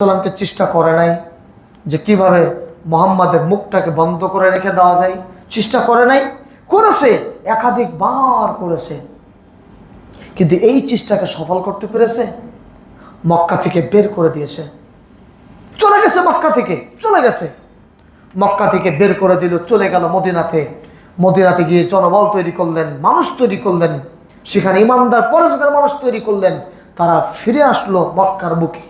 সাল্লামকে চেষ্টা করে নাই যে কীভাবে মোহাম্মদের মুখটাকে বন্ধ করে রেখে দেওয়া যায়। চেষ্টা করে নাই, করেছে, একাধিক বার করেছে। কিন্তু এই চেষ্টাকে সফল করতে পেরেছে, মক্কা থেকে বের করে দিয়েছে। চলে গেছে মক্কা থেকে, চলে গেছে। মক্কা থেকে বের করে দিল, চলে গেল মদিনাতে। মদিনাতে গিয়ে জনবল তৈরি করলেন, মানুষ তৈরি করলেন। সেখানে ইমানদার পরেশগার মানুষ তৈরি করলেন। তারা ফিরে আসলো মক্কার বুকে।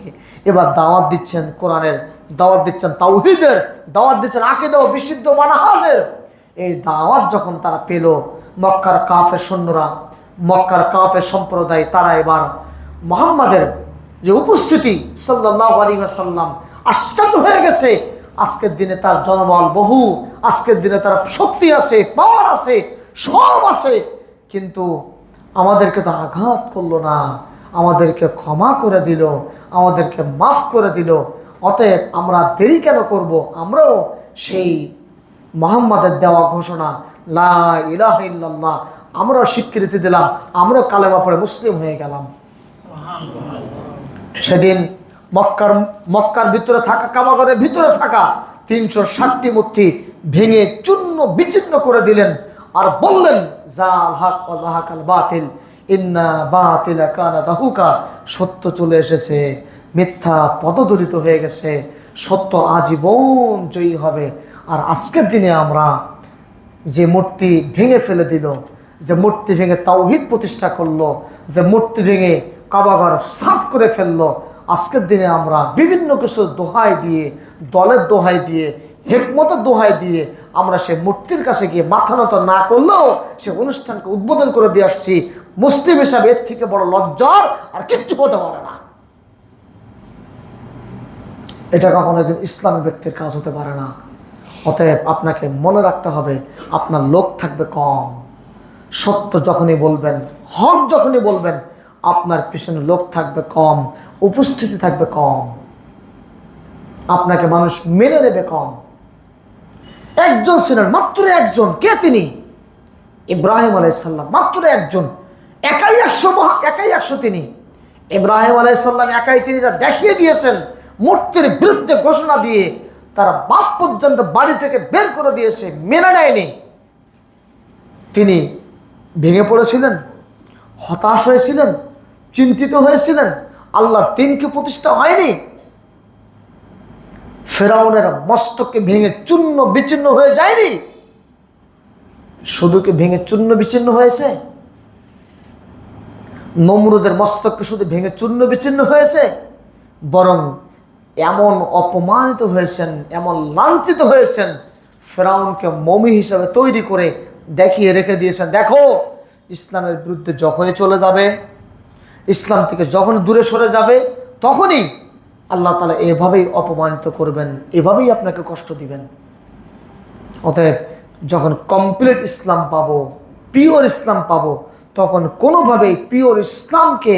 এবার দাওয়াত দিচ্ছেন কোরআনের, দাওয়াত দিচ্ছেন তাওহিদের, দাওয়াত দিচ্ছেন আকিদা ও বিশুদ্ধ মানাহাজের। এই দাওয়াত যখন তারা পেল, মক্কার কাফের সৈন্যরা, মক্কার কাফের সম্প্রদায়, তারা এবার মোহাম্মদের যে উপস্থিতি সাল্লাহ আলী সাল্লাম আশ্চর্য হয়ে গেছে। আজকের দিনে তার জনবল বহু, আজকের দিনে তার শক্তি আছে পাওয়ার আছে, সব আছে। কিন্তু আমাদেরকে তো আঘাত করল না আমাদেরকে ক্ষমা করে দিল আমাদেরকে মাফ করে দিল। অতএব আমরা দেরি কেন করব? আমরাও সেই মোহাম্মদের দেওয়া ঘোষণা লা ইলাহা ইল্লাল্লাহ আমরাও স্বীকৃতি দিলাম আমরাও কালেমা পড়ে মুসলিম হয়ে গেলাম। সেদিন মক্কার মক্কার ভিতরে থাকা কাবাগরের ভিতরে থাকা তিনশো ষাটটি মূর্তি ভেঙে চূর্ণ বিচ্ছিন্ন করে দিলেন। আর বললেন, জাল হাক আল বাতিল, ইন্না বাতিল কানা দাহুকা সত্য চলে এসেছে, মিথ্যা পদদলিত হয়ে গেছে, সত্য আজীবন জয়ী হবে। আর আজকের দিনে আমরা যে মূর্তি ভেঙে ফেলে দিল, যে মূর্তি ভেঙে তাওহিদ প্রতিষ্ঠা করল, যে মূর্তি ভেঙে কাবাঘর সাফ করে ফেলল আজকের দিনে আমরা বিভিন্ন কিছু দোহাই দিয়ে, দলের দোহাই দিয়ে, হেকমতের দোহাই দিয়ে আমরা সে মূর্তির কাছে গিয়ে মাথা নত না করলেও সে অনুষ্ঠানকে উদ্বোধন করে দিয়ে আসছি। মুসলিম হিসাবে এর থেকে বড় লজ্জার আর কিচ্ছু হতে পারে না। এটা কখনো একজন ইসলামী ব্যক্তির কাজ হতে পারে না। অতএব আপনাকে মনে রাখতে হবে, আপনার লোক থাকবে কম। সত্য যখনই বলবেন, হক যখনই বলবেন আপনার পিছনে লোক থাকবে কম, উপস্থিতি থাকবে কম। আপনাকে মানুষ মেনে নেবে কম। একজন ছিলেন, মাত্র একজন। কে তিনি? ইব্রাহিম আলাইসাল্লাম মাত্র একজন। একাই একশো একাই একশো তিনি। ইব্রাহিম আলাইসাল্লাম একাই তিনি যা দেখিয়ে দিয়েছেন, মূর্তির বিরুদ্ধে ঘোষণা দিয়ে তারা বাপ পর্যন্ত বাড়ি থেকে বের করে দিয়েছে, মেনে নেয়নি। তিনি ভেঙে পড়েছিলেন, হতাশ হয়েছিলেন চিন্তিত হয়েছিলেন। আল্লাহ দিনকে প্রতিষ্ঠা হয়নি। ফেরাউনের মস্তকে ভেঙে চূর্ণ বিচ্ছিন্ন হয়ে যায়নি। শুধু কি ভেঙে চূর্ণ বিচ্ছিন্ন হয়েছে? নমরুদের মস্তককে শুধু ভেঙে চূর্ণ বিচ্ছিন্ন হয়েছে, বরং এমন অপমানিত হয়েছেন, এমন লাঞ্ছিত হয়েছেন, ফেরাউনকে মমি হিসাবে তৈরি করে দেখিয়ে রেখে দিয়েছেন। দেখো, ইসলামের বিরুদ্ধে যখনই চলে যাবে ইসলাম থেকে যখন দূরে সরে যাবে, তখনই আল্লাহ তালা এভাবেই অপমানিত করবেন, এভাবেই আপনাকে কষ্ট দিবেন। অতএব যখন কমপ্লিট ইসলাম পাবো পিওর ইসলাম পাবো, তখন কোনোভাবেই পিওর ইসলামকে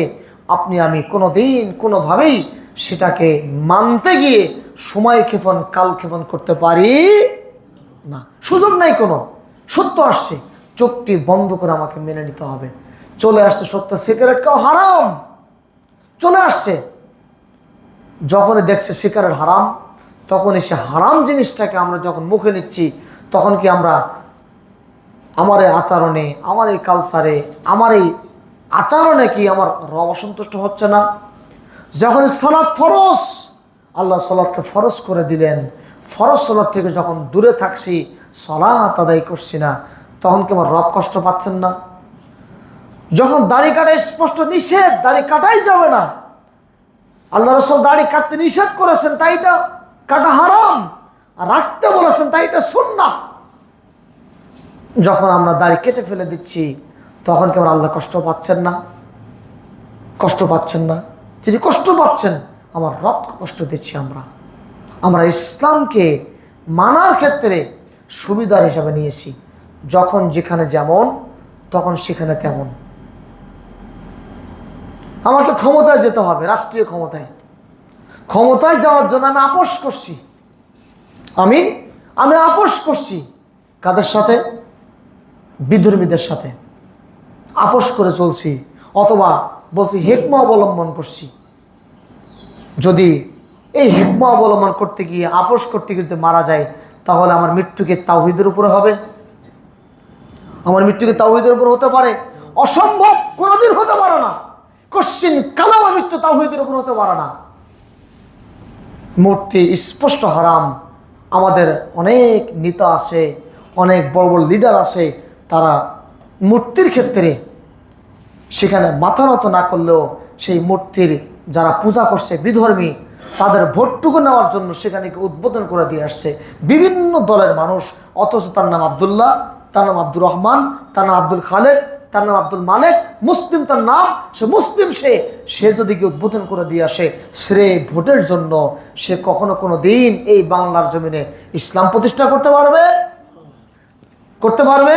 আপনি, আমি কোনো দিন কোনোভাবেই সেটাকে মানতে গিয়ে সময় ক্ষেপণ, কাল ক্ষেপণ করতে পারি না। সুযোগ নাই কোনো। সত্য আসছে। চোখটি বন্ধ করে আমাকে মেনে নিতে হবে। চলে আসছে সত্য, সিগারেট খাও হারাম। চলে আসছে। যখনই দেখছে সিগারেট হারাম, তখনই সে হারাম জিনিসটাকে আমরা যখন মুখে নিচ্ছি, তখন কি আমরা আমার এই আচরণে, আমার এই কালচারে আমার এই আচরণে কি আমার রব অসন্তুষ্ট হচ্ছে না? যখন সালাদ ফরজ, আল্লাহ সালাদকে ফরজ করে দিলেন। ফরজ সালাদ থেকে যখন দূরে থাকছি সলাৎ আদায় করছি না, তখন কি আমার রব কষ্ট পাচ্ছেন না? যখন দাড়ি কাটা স্পষ্ট নিষেধ, দাড়ি কাটাই যাবে না। আল্লাহ রসুল দাড়ি কাটতে নিষেধ করেছেন, তাই এটা কাটা হারাম। আর রাখতে বলেছেন, তাই এটা সুন্না যখন আমরা দাড়ি কেটে ফেলে দিচ্ছি, তখন কেমন আল্লাহ কষ্ট পাচ্ছেন না? কষ্ট পাচ্ছেন না? যদি কষ্ট পাচ্ছেন, আমার রবকে কষ্ট দিচ্ছি আমরা। আমরা ইসলামকে মানার ক্ষেত্রে সুবিধার হিসাবে নিয়েছি। যখন যেখানে যেমন, তখন সেখানে তেমন। আমাকে ক্ষমতায় যেতে হবে, রাষ্ট্রীয় ক্ষমতায়। ক্ষমতায় যাওয়ার জন্য আমি আপোষ করছি। আমি আমি আপোষ করছি কাদের সাথে? বিধর্মীদের সাথে। আপোষ করে চলছি, অথবা বলছি হেকমা অবলম্বন করছি। যদি এই হেকমা অবলম্বন করতে গিয়ে, আপোষ করতে গিয়ে যদি মারা যায়, তাহলে আমার মৃত্যুকে তাওহিদের উপরে হবে। আমার মৃত্যুকে তাওহিদের উপর হতে পারে। অসম্ভব কোনোদিন হতে পারে না। কোশ্চিন কালো আমার মৃত্যু তাওহিদের উপর হতে পারে না। মূর্তি স্পষ্ট হারাম। আমাদের অনেক নেতা আছে, অনেক বড় বড় লিডার আছে, তারা মূর্তির ক্ষেত্রে সেখানে মাথা নত না করলেও সেই মূর্তির যারা পূজা করছে বিধর্মী, তাদের ভোটটুকু নেওয়ার জন্য সেখানে উদ্বোধন করে দিয়ে আসছে। বিভিন্ন দলের মানুষ, অথচ তার নাম আবদুল্লাহ, তার নাম আব্দুর রহমান, তার নাম আব্দুল খালেক তার নাম আব্দুল মালেক। মুসলিম তার নাম, সে মুসলিম সে। সে যদি গিয়ে উদ্বোধন করে দিয়ে আসে সে ভোটের জন্য, সে কখনো কোনো দিন এই বাংলার জমিনে ইসলাম প্রতিষ্ঠা করতে পারবে? করতে পারবে?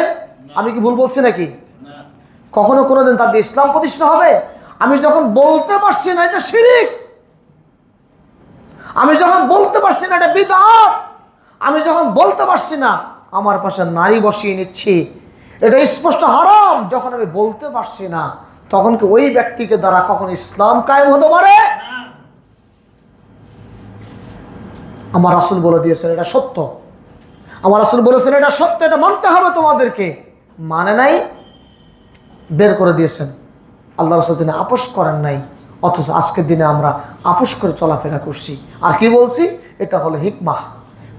আমি কি ভুল বলছি নাকি? কখনো কোনোদিন তাদের ইসলাম প্রতিষ্ঠা হবে? আমি যখন বলতে পারছি না, এটা শিরিক। আমি যখন বলতে পারছি না, এটা বিদাত। আমি যখন বলতে পারছি না, আমার পাশে নারী বসিয়ে নিচ্ছি। এটা স্পষ্ট হারাম। যখন আমি বলতে পারছি না, তখন কি ওই ব্যক্তিকে দ্বারা কখন ইসলাম কায়েম হতে পারে? আমার রাসুল বলে দিয়েছেন, এটা সত্য। আমার রাসুল বলেছেন, এটা সত্য, এটা মানতে হবে তোমাদেরকে। মানে নাই, বের করে দিয়েছেন। আল্লাহ রসুল তিনি আপোষ করেন নাই, অথচ আজকের দিনে আমরা আপোষ করে চলাফেরা করছি। আর কি বলছি? এটা হলো হিকমাহ।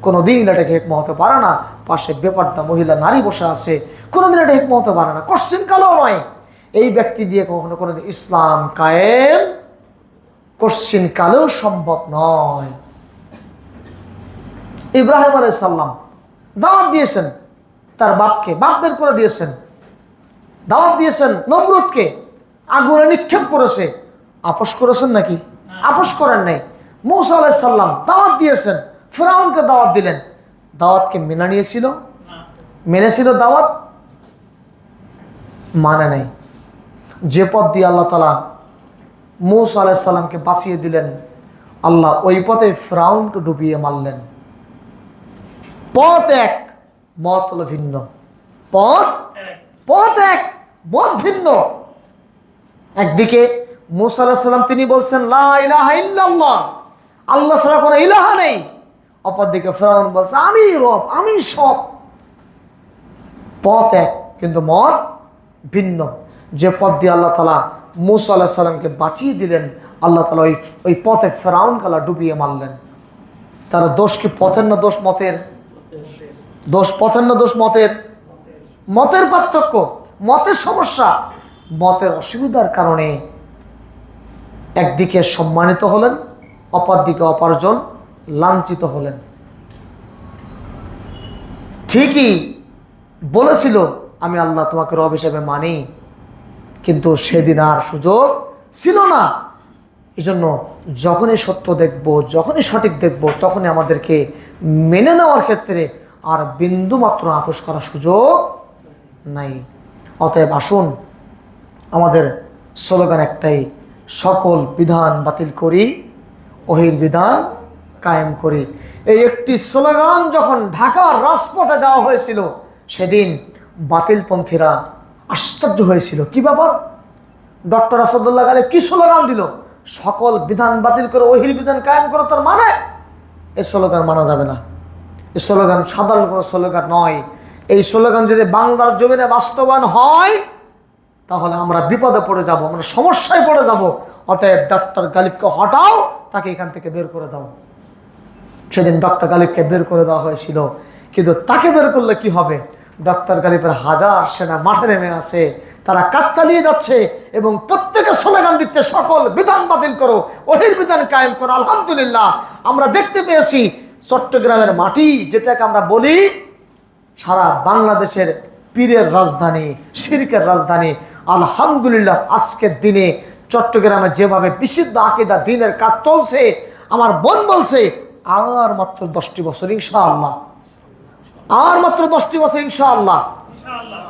কোনো দিন এটাকে হেকমা হতে পারে না। পাশে বেপারদা মহিলা নারী বসে আছে। কোনো দিন এটা হেকমা হতে পারে না। কোশ্চিন কালেও নয়। এই ব্যক্তি দিয়ে কখনো কোনো দিন ইসলাম কায়েম কোশ্চিন কালেও সম্ভব নয়। ইব্রাহিম আলাই সাল্লাম দাওয়াত দিয়েছেন। তার বাপকে বাপ বের করে দিয়েছেন। দাওয়াত দিয়েছেন নমরুদকে। আগুনে নিক্ষেপ করেছে। আপোষ করেছেন নাকি? আপোষ করেন নাই। মৌসা আলাই সাল্লাম দাওয়াত দিয়েছেন। ফেরাউনকে দাওয়াত দিলেন। দাওয়াতকে মেনে নিয়েছিল। মেনেছিল দাওয়াত মানে নাই। যে পথ দিয়ে আল্লাহ তালা মৌসা আলাই সাল্লামকে বাঁচিয়ে দিলেন, আল্লাহ ওই পথে ফ্রাউনকে ডুবিয়ে মারলেন। পথ এক, মত হলো ভিন্ন। পথ পথ এক, মত ভিন্ন। একদিকে মুসা আল্লাহ সাল্লাম তিনি বলছেন, লা ইলাহা ইল্লাল্লাহ। আল্লাহ ছাড়া কোনো ইলাহা নেই। অপরদিকে ফেরাউন বলছে, আমি রব, আমি সব। পথ এক, কিন্তু মত ভিন্ন। যে পথ দিয়ে আল্লাহ তালা মুসা আল্লাহ সাল্লামকে বাঁচিয়ে দিলেন, আল্লাহ তালা ওই ওই পথে ফেরাউন কালা ডুবিয়ে মারলেন। তারা দোষ কি পথের না দোষ মতের? দোষ পথের না দোষ মতের? মতের পার্থক্য, মতের সমস্যা। মতের অসুবিধার কারণে একদিকে সম্মানিত হলেন, অপরদিকে অপার্জন লাঞ্ছিত হলেন। ঠিকই বলেছিল, আমি আল্লাহ তোমাকে রব হিসেবে মানি, কিন্তু সেদিন আর সুযোগ ছিল না। এই জন্য যখনই সত্য দেখব, যখনই সঠিক দেখব, তখনই আমাদেরকে মেনে নেওয়ার ক্ষেত্রে আর বিন্দু মাত্র আপোষ করার সুযোগ নাই। অতএব আসুন, আমাদের স্লোগান একটাই, সকল বিধান বাতিল করি ওহির বিধান কায়েম করি। এই একটি স্লোগান যখন ঢাকার রাজপথে দেওয়া হয়েছিল, সেদিন বাতিলপন্থীরা আশ্চর্য হয়েছিল। কি ব্যাপার? ডক্টর আসাদুল্লাহ গালে কি স্লোগান দিল? সকল বিধান বাতিল করে ওহির বিধান কায়েম করো তার মানে? এই স্লোগান মানা যাবে না। এই স্লোগান সাধারণ কোনো স্লোগান নয়। এই স্লোগান যদি বাংলার জমিনে বাস্তবায়ন হয়, তাহলে আমরা বিপদে পড়ে যাব, আমরা সমস্যায় পড়ে যাব। অতএব ডক্টর গালিবকে হটাও, তাকে এখান থেকে বের করে দাও। সেদিন ডক্টর গালিবকে বের করে দেওয়া হয়েছিল। কিন্তু তাকে বের করলে কি হবে? ডক্টর গালিবের হাজার সেনা মাঠে নেমে আসে, তারা কাজ চালিয়ে যাচ্ছে এবং প্রত্যেকে স্লোগান দিচ্ছে, সকল বিধান বাতিল করো ওহির বিধান কায়েম করো, আলহামদুলিল্লাহ। আমরা দেখতে পেয়েছি চট্টগ্রামের মাটি, যেটাকে আমরা বলি সারা বাংলাদেশের পীরের রাজধানী, শিরকের রাজধানী। আলহামদুলিল্লাহ, আজকের দিনে চট্টগ্রামে যেভাবে বিশুদ্ধ আকিদা, দিনের কাজ চলছে, আমার মন বলছে আর মাত্র দশটি বছর, ইনশাআল্লাহ। আর মাত্র দশটি বছর, ইনশাআল্লাহ।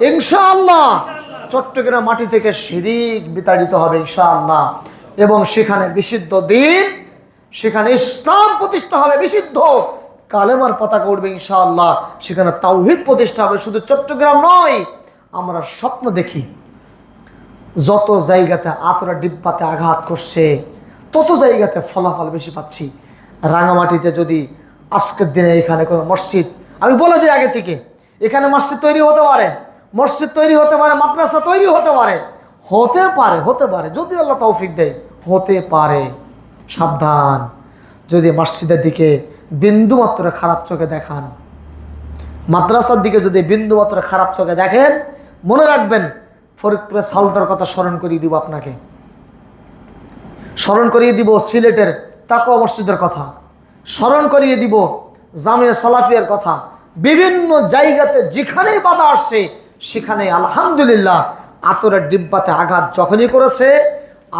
ইনশাআল্লাহ। চট্টগ্রাম মাটি থেকে শিরিক বিতাড়িত হবে, ইনশাআল্লাহ। এবং সেখানে বিশুদ্ধ দিন, সেখানে ইসলাম প্রতিষ্ঠা হবে, বিশুদ্ধ কালেমার পতাকা উঠবে, ইনশাআল্লাহ। সেখানে তাওহিদ প্রতিষ্ঠা হবে, শুধু চট্টগ্রাম নয়, আমরা স্বপ্ন দেখি। যত জায়গাতে আতরা ডিব্বাতে আঘাত করছে, তত জায়গাতে ফলাফল বেশি পাচ্ছি। রাঙামাটিতে যদি আজকের দিনে এখানে কোনো মসজিদ, আমি বলে দিই আগে থেকে, এখানে মসজিদ তৈরি হতে পারে, মসজিদ তৈরি হতে পারে, মাদ্রাসা তৈরি হতে পারে হতে পারে হতে পারে, যদি আল্লাহ তৌফিক দেয়, হতে পারে। সাবধান, যদি মসজিদের দিকে বিন্দুমাত্র খারাপ চোখে দেখান, মাদ্রাসার দিকে যদি বিন্দুমাত্র খারাপ চোখে দেখেন, মনে রাখবেন ফরিদপুরের সালদার কথা স্মরণ করিয়ে দিব আপনাকে। স্মরণ করিয়ে দিব সিলেটের তাকুয়া মসজিদের কথা, স্মরণ করিয়ে দিব জামিয়া সালাফিয়ার কথা। বিভিন্ন জায়গাতে যেখানেই বাধা আসছে সেখানে আলহামদুলিল্লাহ আতরের ডিব্বাতে আঘাত যখনই করেছে,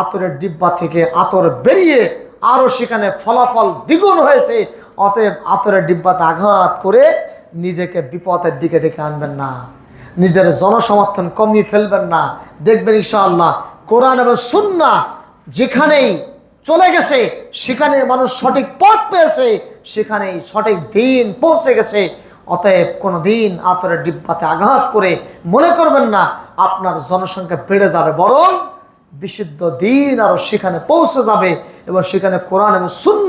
আতরের ডিব্বা থেকে আতর বেরিয়ে আরও সেখানে ফলাফল দ্বিগুণ হয়েছে। অতএব আতরের ডিব্বাতে আঘাত করে নিজেকে বিপদের দিকে ডেকে আনবেন না। নিজের জনসমর্থন কমিয়ে ফেলবেন না। দেখবেন ইনশাআল্লাহ কোরআন এবং সুন্না যেখানেই চলে গেছে, সেখানে মানুষ সঠিক পথ পেয়েছে, সেখানেই সঠিক দিন পৌঁছে গেছে। অতএব কোনো দিন আতরের ডিব্বাতে আঘাত করে মনে করবেন না, আপনার জনসংখ্যা বেড়ে যাবে, বরং বিশুদ্ধ দিন আরও সেখানে পৌঁছে যাবে এবং সেখানে কোরআন এবং শূন্য